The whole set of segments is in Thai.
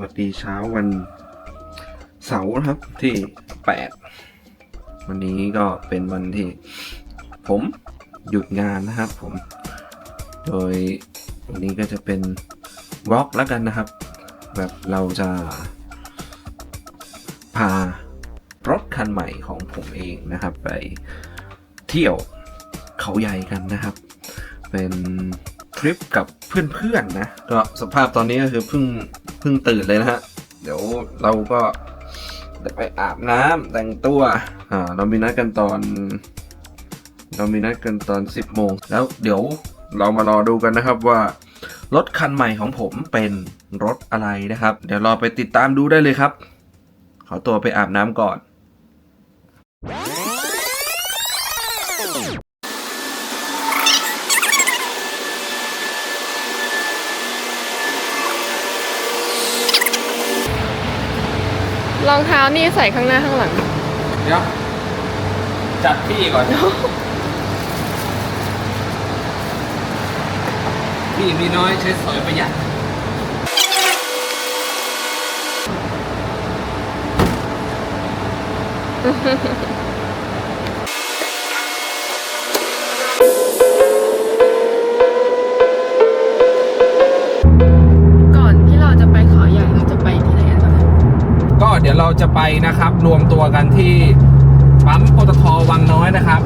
วัสดีเช้าวันเสาร์นะครับที่8วันนี้ก็เป็นวันที่ผมหยุดงานนะครับผม โดยวันนี้ก็จะเป็นวอล์กแล้วกันนะครับ แบบเราจะพารถคันใหม่ของผมเองนะครับ ไปเที่ยวเขาใหญ่กันนะครับ เป็นทริปกับเพื่อนๆนะก็สภาพตอนนี้ก็คือเพิ่ง พิ่งตื่นเลยนะฮะ เดี๋ยวเราก็จะไปอาบน้ำแต่งตัว อ่า เรามีนัดกันตอน เรามีนัดกันตอน 10โมง แล้วเดี๋ยวเรามารอดูกันนะครับว่ารถคันใหม่ของผมเป็นรถอะไรนะครับ เดี๋ยวรอไปติดตามดูได้เลยครับ ขอตัวไปอาบน้ำก่อน รองเท้านี่ใส่ข้างหน้าข้างหลัง เดี๋ยว จัดที่ก่อน พี่มีน้อยใช้สอยประหยัดก่ ยวเราจะไปนะครับ รวมตัวกันที่ปั๊มปตทวังน้อยนะครับ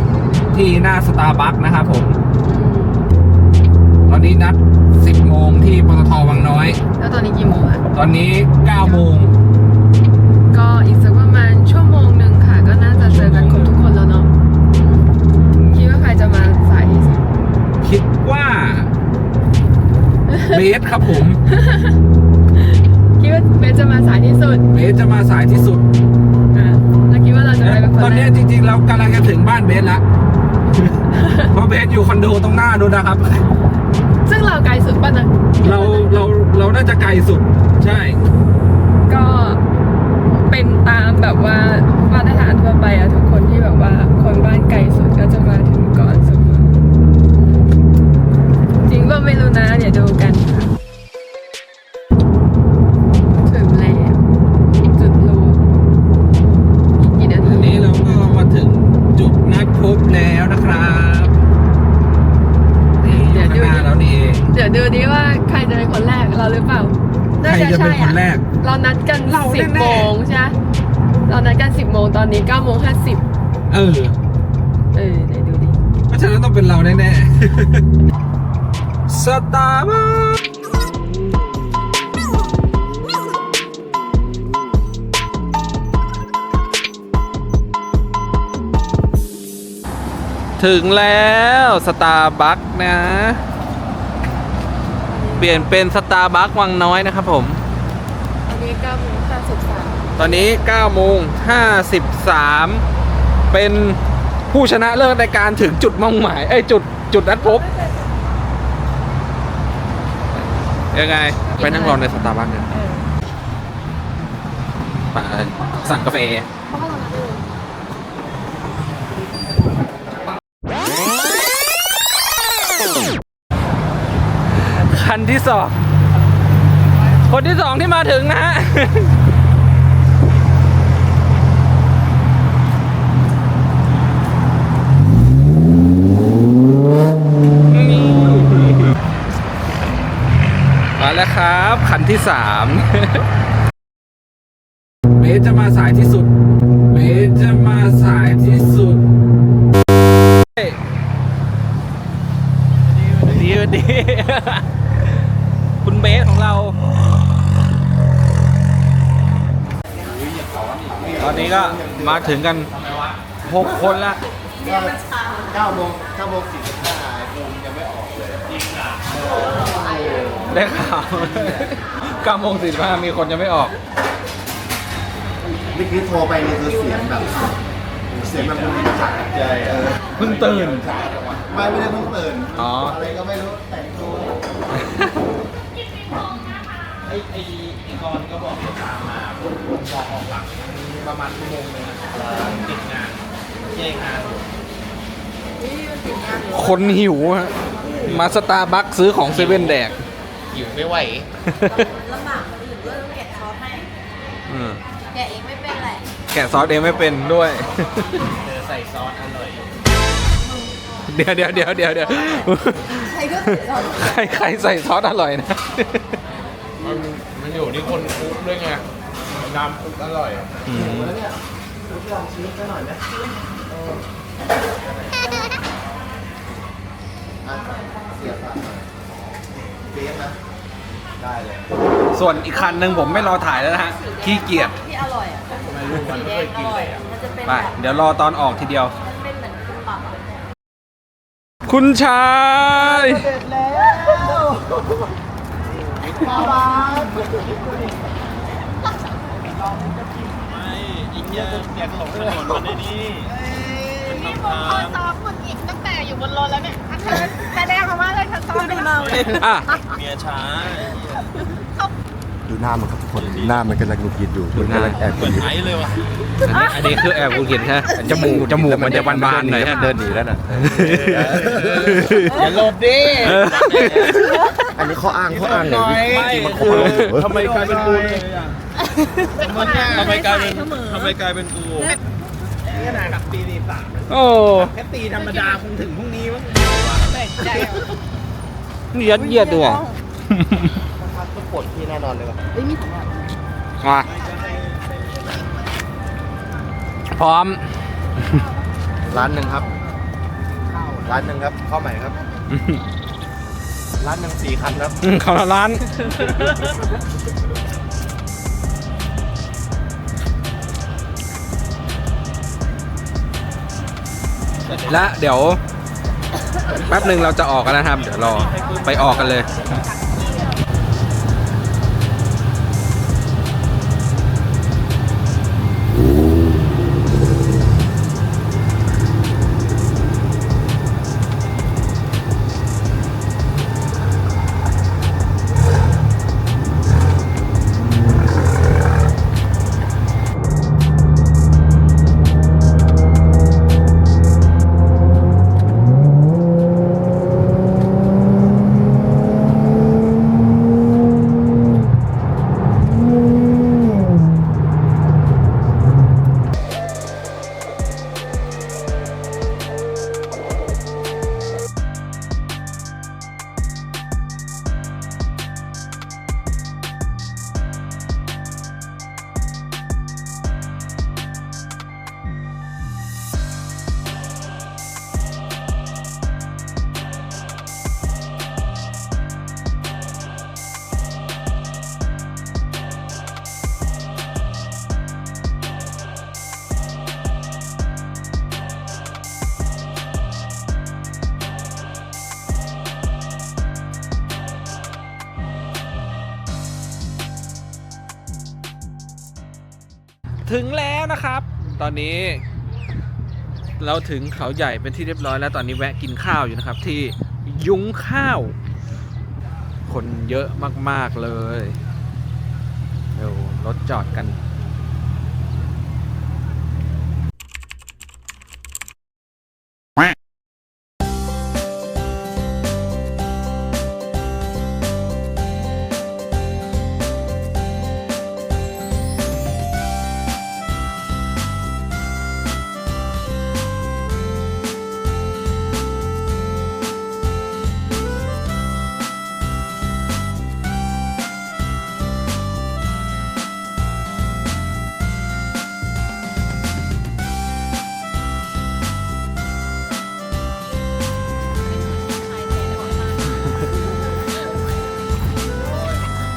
ที่หน้าสตาร์บัคนะครับผม ตอนนี้นัด 10 โมงที่ปตทวังน้อย แล้วตอนนี้กี่โมงอะตอนนี้ 9 โมงก็อีกสักประมาณชั่วโมงหนึ่งค่ะ ก็น่าจะเจอกันครบทุกคนแล้วเนาะคิดว่าใครจะมาสายที่สุดคิดว่าเบสครับผม คิดว่าเบสจะมาสายที่สุดเบสจะมาสายที่สุดอะแล้วคิดว่าเราจะไปเป็นคนตอนแรนี้กจริงๆเรากำลังจะถึงบ้านเบสแล้วเพราะเบสอยู่คอนโดตรงหน้านู้นนะครับ ซึ่งเราไกลสุดป่ะนะเราเราเราน่าจะไกลสุด ใช่ ก็เป็นตามแบบว่ามาตรฐานทั่วไปอะทุกคนที่แบบว่าคนบ้านไกลสุดก็จะมาถึงก่อนเสมอจริงว่าไม่รู้นะเดี๋ยวดูกันค่ะถึงแล้วจุดรวมอีกกี่นา อัน ที นี้เราก็มาถึงจุดนัดพบแล้วนะครับนี่อยู่ข้างหน้าแล้วนี่เอง เดี๋ยวดูดิว่าใครจะเป็นคนแรกเราหรือเปล่าใครจะเป็นคนแรก เรานัดกันเราสิบแน่ๆ โมงใช่ไหมเรานัดกันสิบโมงตอนนี้เก้าโมงห้าสิบเออ เออเดี๋ยวดูดิ เพราะฉะนั้นต้องเป็นเราแน่ๆ สตาร์บัคถึงแล้วสตาร์บัคนะ เปลี่ยนเป็นสตาร์บัควังน้อยนะครับผมตอนนี้เก้าโมงห้าสิบสามตอนนี้9โมง53 เป็นผู้ชนะเลิศในการถึงจุดมุ่งหมายเอ้ยจุดจุดนัดพบยังไง ไปนั่งรอในสตาร์บัคกันไปสั่งกาแฟ ที่สอง คนที่สองที่มาถึงนะฮะมาแล้วครับ คันที่สามเบสจะมาสายที่สุดเบสจะมาสายที่สุดดี คุณเบสของเรา ต อนนี้ก็มาถึงกันหกคนละ9โมง9โมง45คงยังไม่ออกเลยได้ข่าว9โมง45มีคนยังไม่ออกเมื่อกี้โทรไปนี่คือเสียงแบบเสียงแบบมึนจัดใจเออเพิ่งตื่นไม่ไม่ได้เพิ่งตื่นอ๋ออะไรก็ไม่รู้แต่งตัวไอ้ไอ้ไอ้ กรก็บอกจะถามมาผมบอกออกหลังประมาณชั่วโมงนึงอะติดงานแย่งงานอยู่คนหิวฮะมาสตาร์บัคซื้อของเซเว่นแดก หิวไม่ไหว ลำบากคนอื่นด้วยต้องเก็บท้องอืมแกะเองไม่เป็นไรแกะซอสเองไม่เป็นด้วยเจอใส่ซอสอร่อยเดี๋ยวเดี๋ยวเดี๋ยวเดี๋ยวเดี๋ยวใครก็ใส่ซอสใครใครใส่ซอสอร่อยนะ มันอยู่ที่คนคลุกด้วยไงน้ำคลุกอร่อยอืมแล้วเนี่ยคุณลองชิมกันหน่อยไหมอะเสียบปากหน่อยเบฟนะ ได้เลยส่วนอีกคันหนึ่งผมไม่รอถ่ายแล้วนะฮะขี้เกียจที่อร่อยอะไม่รู้มันสีไม่แดเคงยอกินร่อยเลยอะมันจะเป็นไปแบบเดี๋ยวรอตอนออกทีเดียว มันเป็นเหมือนคุปะคุณชาย ไม่อีกเยอะเปลี่ยนหลงถนนมาในนี้เป็นนี่คำผมถาพอมซ้อมคุณอีกตั้งแต่อยู่บนรถแล้วเนี่ยแสดงออกมาเลยค่ะซ้อมดูเราอะเมียช้าดูหน้ามันครับทุกคนหน้ามันกำลังหงุดหงิดอยู่ดูหน้ามักำลังแอบเหมือนยู่ไอ้เลยวะอันนี้อันนี้คือแอบกูกินใช่ไหมจมูกจมูกมันจะบานๆหน่อยฮะเดินหนีแล้วน่ะอย่าหลบดิเอออันนี้ข้ออ้างข้ออ้างหน่อยจริงๆมันข้อคืออ้างทำไมกลายเป็นกูเลยอะทำไมกลายเป็นทำไมกลายเป็นกูนี่ขนาดกับตีสี่สามโอ้แค่ตีธรรมดาคงถึงพรุ่งนี้มั้งใจนี่ยัดเยียดด้วยต้องปวดที่แน่นอนเลยว่ะเฮ้ยมีของแบบมาพร้อม ร้านหนึ่งครับ ร้านหนึ่งครับข้าวใหม่ครับ ร้านหนึ่งสี่คันครับ อืมเขาละร้าน และเดี๋ยว แป๊บหนึ่งเราจะออกกันนะครับ เดี๋ยวรอไปออกกันเลย ตอนนี้ เราถึงเขาใหญ่เป็นที่เรียบร้อยแล้วตอนนี้แวะกินข้าวอยู่นะครับ ที่ยุ้งข้าว คนเยอะมากๆเลยเดี๋ยวรถจอดกัน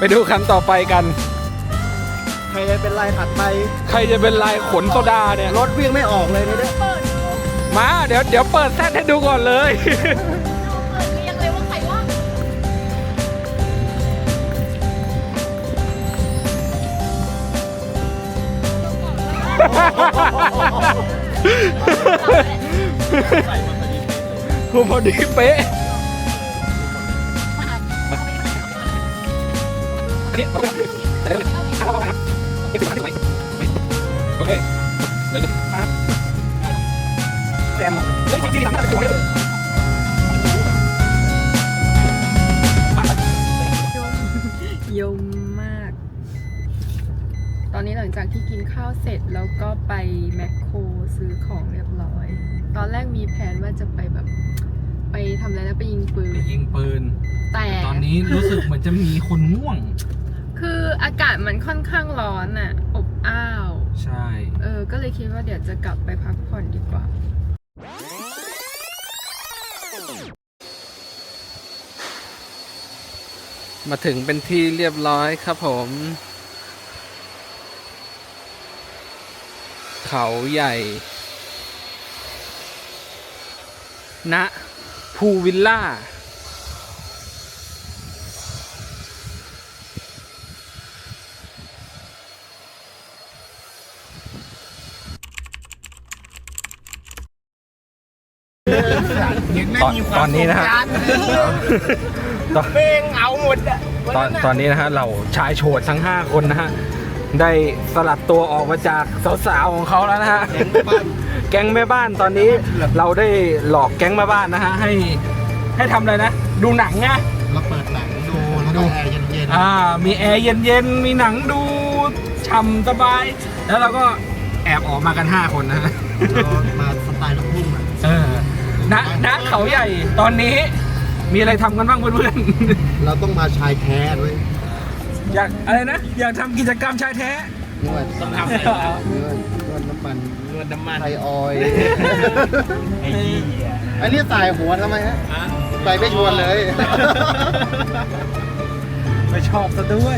ไปดูคันต่อไปกัน ใครจะเป็นลายถัดไปใครจะเป็นลายขนโซดาเนี่ย รถวิ่งไม่ออกเลยเนี่ยมาเดี๋ยวเดี๋ยวเปิดแซดให้ดูก่อนเลยเปิดเรียงเลยว่าใครว่างคุณพอดีเป๊ะ อันนี้เราไม่แด้เยถ้าเราเข้ไปนะอฟซีมาถึงไหมโอเคเดี๋ยวนะแซมเล่นจริงทำได้ตัวไม่ได้ยมมาก ตอนนี้หลังจากที่กินข้าวเสร็จแล้วก็ไปแมคโครซื้อของเรียบร้อย ตอนแรกมีแผนว่าจะไปแบบไปทำอะไรแล้วไปยิงปืน ไปยิงปืน แต่ตอนนี้รู้สึกเหมือนจะมีคนง่วง คืออากาศมันค่อนข้างร้อนอะอบอ้าว ใช่ เออ ก็เลยคิดว่าเดี๋ยวจะกลับไปพักผ่อนดีกว่า มาถึงเป็นที่เรียบร้อยครับผม เขาใหญ่ ณ ภูวิลล่า ตอนตอนนี้นะฮะตอน เป้งเอาหมดอะตอนตอนนี้นะฮะเราชายโฉดทั้ง 5 คนนะฮะ ได้สลัดตัวออกมาจากสาวๆของเขาแล้วนะฮะ แก๊งแม่บ้านตอนนี้เราได้หลอกแก๊งแม่บ้านนะฮะ ให้ให้ทำอะไรนะ ดูหนังไงเราเปิดหนังดูแล้แอร์เย็นๆอ่า มีแอร์เย็นๆ มีหนังดูช่ำสบาย แล้วเราก็แอบออกมากัน 5 คนนะฮะมาสไตล์ลูกทุ่งอะ เขาใหญ่ตอนนี้มีอะไรทำกันบ้างเพื่อนเราต้องมาชายแท้ด้วยอยากอะไรนะ อยากทำกิจกรรมชายแท้ นวดต้องทำอะไรบ้าง นวดนวดน้ำมันนวดน้ำมันไทออยไอ้เหี้ยอันนี้ตายหัวทำไมฮะไปไม่ชวนเลยไม่ชอบซะด้วย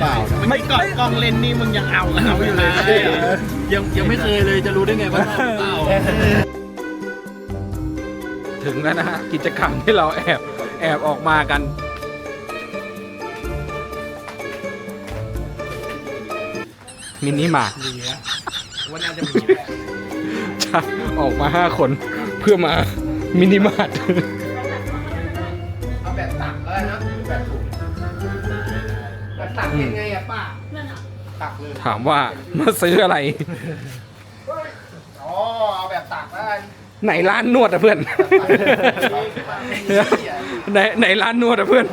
เปล่าไม่ก่อนกล้องเลนนี่มึงยังเอาเอาอยู่เลย ยังยังไม่เคยเลยจะรู้ได้ไงว่าเปล่า ถึงแล้วนะฮะกิจกรรมที่เราแอบแอบออกมากัน มินิมาร์ทมีนน่าจะมีและใออกมาห้าคนเพื่อมามินิมาร์ทเอาแบบตักแล้นะแบบถุงแบบตักยังไงอะป้า ตักเลยถามว่ามาซื้ออะไร ไหนร้านนวดอะเพื่อน ไหนไหนร้านนวดอะเพื่อน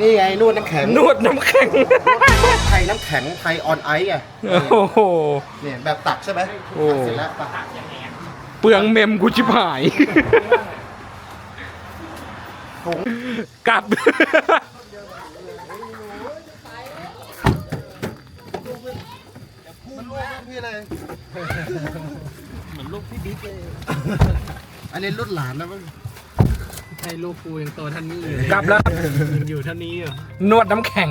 นี่ไงนวดน้ำแข็งนวดน้ำแข็ง ไทยน้ำแข็งไทยออนไอซ์ไะโอ้โห เนี่ยแบบตักใช่ไหมตักเสร็จแล้วตักเปลืองเมมกูชิบหาย ถุงกลับ พี่เลย มือนลูกพี่บิ๊กเลยอันนี้รุ่นหลานแล้วมั้งให้ลูกกูยังโตท่านี้อยู่เลยกลับแล้วยังอยู่ท่านี้อยู่นวดน้ำแข็ง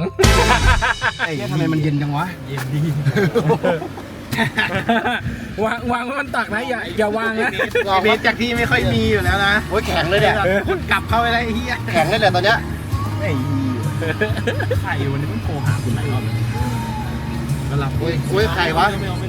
ไอ้ทำไมมันเย็นจังวะ เย็นดีวางวางไว้มันตักนะอย่าอย่าวางนะเมสจากที่ไม่ค่อยมีอยู่แล้วนะโอ้ยแข็งเลยเนี่ยกลับเข้าไปได้ไอ้เหี้ยแข็งเลยเนี่ยตอนเนี้ยไอ้ไข่วันนี้มันโทรหาคุณหลายรอบแล้วก็รับโอ้ยโอ้ยไข่วะไอา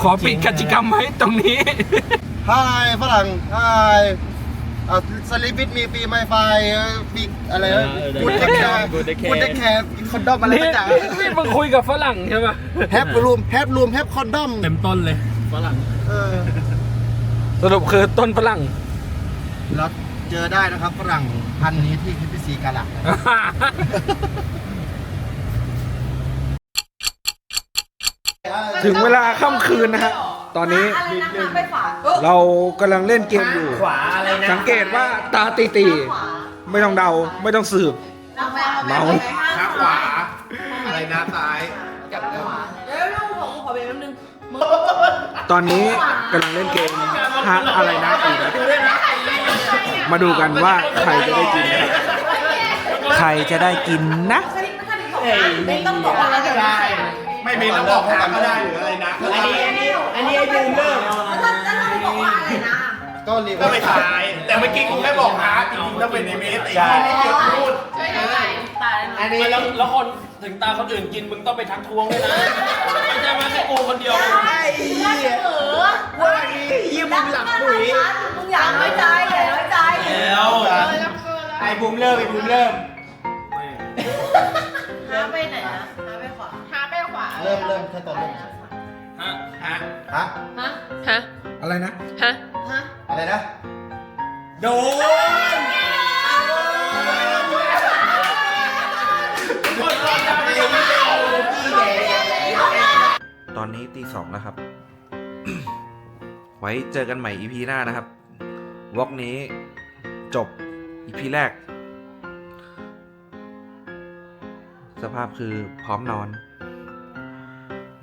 ขอปิดกิจกรรมไว้ตรงนี้ไฮฝรั่งไฮอ่าสลิปวิทมีปีไมไฟปีอะไรนะกูดเทคแคร์กูดเทคแคร์คอนดอมอะไรนี่สักอย่างนี่มึงคุยกับฝรั่งใช่ปะแฮปรูมแฮปรูมแฮปคอนดอมเต็มต้นเลยฝรั่งเออสรุปคือต้นฝรั่งแล้วเจอได้นะครับฝรั่งพันธุ์นี้ที่พิซีกาลัก ถึงเวลาค่ำคืนนะฮะ ตอนนี้เรากำลังเล่นเกมอยู่ ขวาอะไรนะสังเกตว่าตาตีตีๆไม่ต้องเดา ไม่ต้องสืบเมา ขาขวา อะไรนะซ้ายตอนนี้กำลังเล่นเกมฮะอะไรนะอยู่นะมาดูกันว่าใครจะได้กินนะครับใครจะได้กินนะต้องบอกว่าเราจะได้ ไม่มีต้องบอกทางก็ได้หรืออะไรนะอันนี้อันนี้อันนี้ไอ้บูมเริ่มก็รีก็ไม่ขาย แต่เมื่อกี้กูแค่บอกหาจริงๆต้องเป็นในเมสไอ้ที่ไม่เกี่ยวพูดช่วยกันใส่ตาไอ้อันนี้ไม่แล้วแล้วคนถึงตาคนอื่นกินมึงต้องไปทักท้วงด้วยนะไม่ใช่มาแค่กูคนเดียวไอ้เหี้ยว่านี้ยี่มึงหลับปุ๋ยมึงอย่าน้อยใจอย่าน้อยใจแล้วไอ้บุมเริ่มไอ้บุมเริ่มหาไปไหนนะ เริ่มเริ่มขั้นตอนเริ่มฮะฮะฮะฮะ ฮะ อะไรนะ ฮะ ฮะ อะไรนะ โดนตอนนี้ตีสองแล้วครับ ไว้เจอกันใหม่ EP หน้านะครับ วอกนี้จบ EP แรก สภาพคือพร้อมนอน